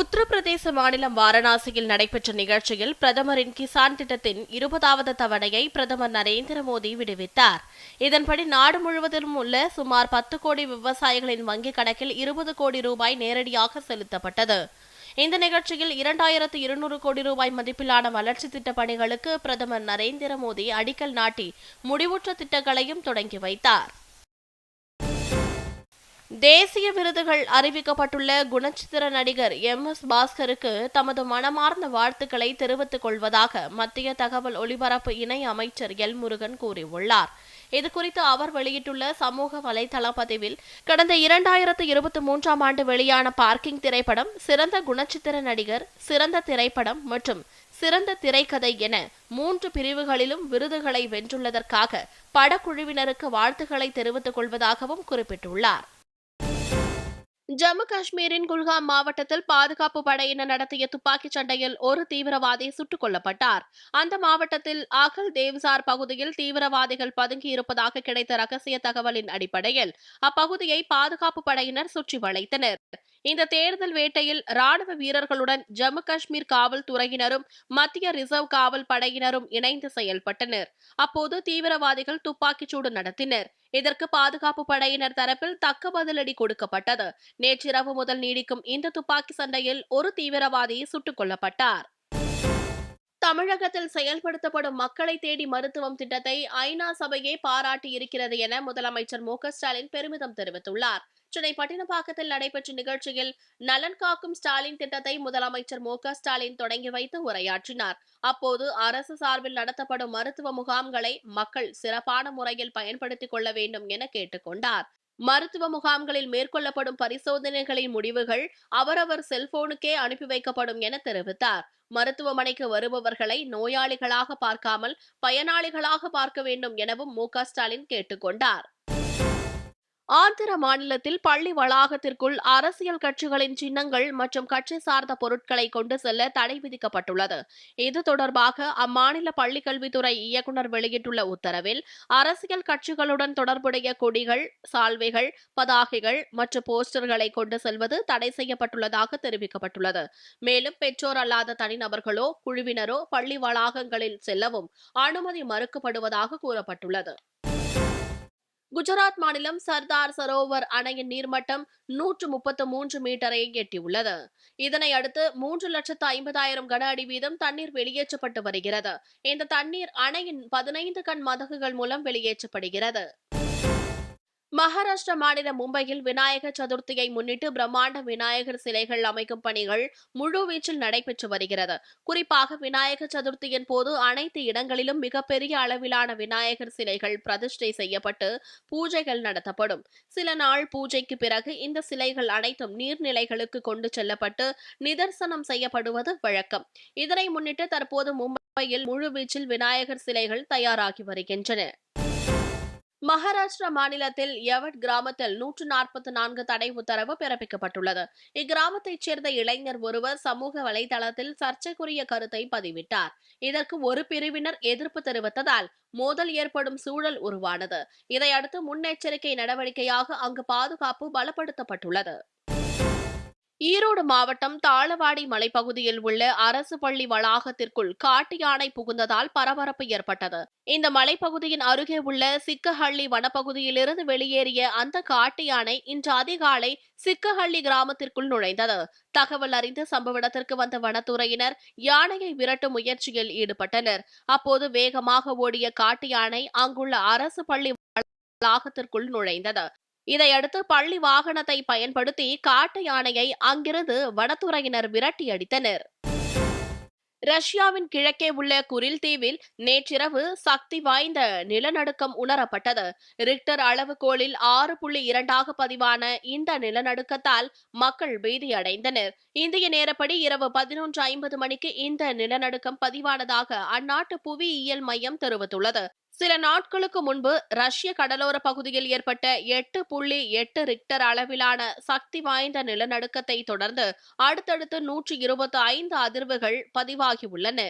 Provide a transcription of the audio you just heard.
உத்தரப்பிரதேச மாநிலம் வாரணாசியில் நடைபெற்ற நிகழ்ச்சியில் பிரதமரின் கிசான் திட்டத்தின் இருபதாவது தவணையை பிரதமர் நரேந்திர மோடி விடுவித்தார். இதன்படி நாடு முழுவதிலும் உள்ள சுமார் பத்து கோடி விவசாயிகளின் வங்கிக் கணக்கில் இருபது கோடி ரூபாய் நேரடியாக செலுத்தப்பட்டது. இந்த நிகழ்ச்சியில் இரண்டாயிரத்து இருநூறு கோடி ரூபாய் மதிப்பிலான வளர்ச்சி திட்ட பணிகளுக்கு பிரதமர் நரேந்திர மோடி அடிக்கல் நாட்டி முடிவுற்ற திட்டங்களையும் தொடங்கி வைத்தார். தேசிய விருதுகள் அறிவிக்கப்பட்டுள்ள குணச்சித்திர நடிகர் எம் எஸ் பாஸ்கருக்கு தமது மனமார்ந்த வாழ்த்துக்களை தெரிவித்துக் கொள்வதாக மத்திய தகவல் ஒலிபரப்பு இணை அமைச்சர் எல் முருகன் கூறியுள்ளார். இதுகுறித்து அவர் வெளியிட்டுள்ள சமூக வலைதள பதிவில் கடந்த இரண்டாயிரத்து இருபத்தி மூன்றாம் ஆண்டு வெளியான பார்க்கிங் திரைப்படம் சிறந்த குணச்சித்திர நடிகர் சிறந்த திரைப்படம் மற்றும் சிறந்த திரைக்கதை என மூன்று பிரிவுகளிலும் விருதுகளை வென்றுள்ளதற்காக படக்குழுவினருக்கு வாழ்த்துக்களை தெரிவித்துக் கொள்வதாகவும் குறிப்பிட்டுள்ளார். ஜம்மு காஷ்மீரின் குல்காம் மாவட்டத்தில் பாதுகாப்பு படையினர் நடத்திய துப்பாக்கிச் சண்டையில் ஒரு தீவிரவாதி சுட்டுக் கொல்லப்பட்டார். அந்த மாவட்டத்தில் அகல் தேவ்சார் பகுதியில் தீவிரவாதிகள் பதுங்கியிருப்பதாக கிடைத்த ரகசிய தகவலின் அடிப்படையில் அப்பகுதியை பாதுகாப்பு படையினர் சுற்றி வளைத்தனர். இந்த தேர்தல் வேட்டையில் ராணுவ வீரர்களுடன் ஜம்மு காஷ்மீர் காவல்துறையினரும் மத்திய ரிசர்வ் காவல் படையினரும் இணைந்து செயல்பட்டனர். அப்போது தீவிரவாதிகள் துப்பாக்கிச்சூடு நடத்தினர். இதற்கு பாதுகாப்பு படையினர் தரப்பில் தக்க பதிலடி கொடுக்கப்பட்டது. நேற்றிரவு முதல் நீடிக்கும் இந்த துப்பாக்கி சண்டையில் ஒரு தீவிரவாதி சுட்டுக் கொல்லப்பட்டார். தமிழகத்தில் செயல்படுத்தப்படும் மக்களை தேடி மருத்துவம் திட்டத்தை ஐநா சபையே பாராட்டி இருக்கிறது என முதலமைச்சர் மு ஸ்டாலின் பெருமிதம் தெரிவித்துள்ளார். சென்னை பட்டினப்பாக்கத்தில் நடைபெற்ற நிகழ்ச்சியில் நலன் காக்கும் ஸ்டாலின் திட்டத்தை முதலமைச்சர் மு ஸ்டாலின் தொடங்கி வைத்து உரையாற்றினார். அப்போது அரசு சார்பில் நடத்தப்படும் மருத்துவ முகாம்களை மக்கள் சிறப்பான முறையில் பயன்படுத்திக் கொள்ள வேண்டும் என கேட்டுக்கொண்டார் மருத்துவ முகாம்களில் மேற்கொள்ளப்படும் பரிசோதனைகளின் முடிவுகள் அவரவர் செல்போனுக்கே அனுப்பி வைக்கப்படும் என தெரிவித்தார். மருத்துவமனைக்கு வருபவர்களை நோயாளிகளாக பார்க்காமல் பயனாளிகளாக பார்க்க வேண்டும் எனவும் மு ஸ்டாலின் கேட்டுக்கொண்டார் ஆந்திர மாநிலத்தில் பள்ளி வளாகத்திற்குள் அரசியல் கட்சிகளின் சின்னங்கள் மற்றும் கட்சி சார்ந்த பொருட்களை கொண்டு செல்ல தடை விதிக்கப்பட்டுள்ளது. இது தொடர்பாக அம்மாநில பள்ளிக்கல்வித்துறை இயக்குநர் வெளியிட்டுள்ள உத்தரவில் அரசியல் கட்சிகளுடன் தொடர்புடைய கொடிகள் சால்வைகள் பதாகைகள் மற்றும் போஸ்டர்களை கொண்டு செல்வது தடை செய்யப்பட்டுள்ளதாக தெரிவிக்கப்பட்டுள்ளது. மேலும் பெற்றோர் அல்லாத தனிநபர்களோ குழுவினரோ பள்ளி வளாகங்களில் செல்லவும் அனுமதி மறுக்கப்படுவதாக கூறப்பட்டுள்ளது. குஜராத் மாநிலம் சர்தார் சரோவர் அணையின் நீர்மட்டம் நூற்று முப்பத்து மூன்று மீட்டரை எட்டியுள்ளது. இதனை அடுத்து மூன்று லட்சத்து ஐம்பதாயிரம் கன அடி வீதம் தண்ணீர் வெளியேற்றப்பட்டு வருகிறது. இந்த தண்ணீர் அணையின் பதினைந்து கண் மதகுகள் மூலம் வெளியேற்றப்படுகிறது. மகாராஷ்டிரா மாநிலம் மும்பையில் விநாயகர் சதுர்த்தியை முன்னிட்டு பிரம்மாண்ட விநாயகர் சிலைகள் அமைக்கும் பணிகள் முழுவீச்சில் நடைபெற்று வருகிறது. குறிப்பாக விநாயகர் சதுர்த்தியின் போது அனைத்து இடங்களிலும் மிகப்பெரிய அளவிலான விநாயகர் சிலைகள் பிரதிஷ்டை செய்யப்பட்டு பூஜைகள் நடத்தப்படும். சில நாள் பூஜைக்கு பிறகு இந்த சிலைகள் அனைத்தும் நீர்நிலைகளுக்கு கொண்டு செல்லப்பட்டு நிதர்சனம் செய்யப்படுவது வழக்கம். இதனை முன்னிட்டு தற்போது மும்பையில் முழுவீச்சில் விநாயகர் சிலைகள் தயாராகி வருகின்றன. மகாராஷ்டிரா மாநிலத்தில் யவட் கிராமத்தில் நூற்று நாற்பத்தி நான்கு தடை உத்தரவு பிறப்பிக்கப்பட்டுள்ளது. இக்கிராமத்தைச் சேர்ந்த இளைஞர் ஒருவர் சமூக வலைதளத்தில் சர்ச்சைக்குரிய கருத்தை பதிவிட்டார். இதற்கு ஒரு பிரிவினர் எதிர்ப்பு தெரிவித்ததால் மோதல் ஏற்படும் சூழல் உருவானது. இதையடுத்து முன்னெச்சரிக்கை நடவடிக்கையாக அங்கு பாதுகாப்பு பலப்படுத்தப்பட்டுள்ளது. ஈரோடு மாவட்டம் தாளவாடி மலைப்பகுதியில் உள்ள அரசு பள்ளி வளாகத்திற்குள் காட்டு யானை புகுந்ததால் பரபரப்பு ஏற்பட்டது. இந்த மலைப்பகுதியின் அருகே உள்ள சிக்கஹள்ளி வனப்பகுதியிலிருந்து வெளியேறிய அந்த காட்டு யானை இன்று அதிகாலை சிக்கஹள்ளி கிராமத்திற்குள் நுழைந்தது. தகவல் அறிந்து சம்பவ இடத்திற்கு வந்த வனத்துறையினர் யானையை விரட்டும் முயற்சியில் ஈடுபட்டனர். அப்போது வேகமாக ஓடிய காட்டு யானை அங்குள்ள அரசு பள்ளி வளாகத்திற்குள் நுழைந்தது. இதையடுத்து பள்ளி வாகனத்தை பயன்படுத்தி காட்டு யானையை அங்கிருந்து வனத்துறையினர் விரட்டி அடித்தனர். ரஷ்யாவின் கிழக்கே உள்ள குரில் தீவில் நேற்றிரவு சக்தி வாய்ந்த நிலநடுக்கம் உணரப்பட்டது. ரிக்டர் அளவுகோலில் ஆறு புள்ளி இரண்டாக பதிவான இந்த நிலநடுக்கத்தால் மக்கள் பீதியடைந்தனர். இந்திய நேரப்படி இரவு பதினொன்று ஐம்பது மணிக்கு இந்த நிலநடுக்கம் பதிவானதாக அந்நாட்டு புவியியல் மையம் தெரிவித்துள்ளது. சில நாட்களுக்கு முன்பு ரஷ்ய கடலோர பகுதியில் ஏற்பட்ட எட்டு புள்ளி எட்டு ரிக்டர் அளவிலான சக்தி வாய்ந்த நிலநடுக்கத்தை தொடர்ந்து அடுத்தடுத்து நூற்றி இருபத்தி ஐந்து அதிர்வுகள் பதிவாகியுள்ளன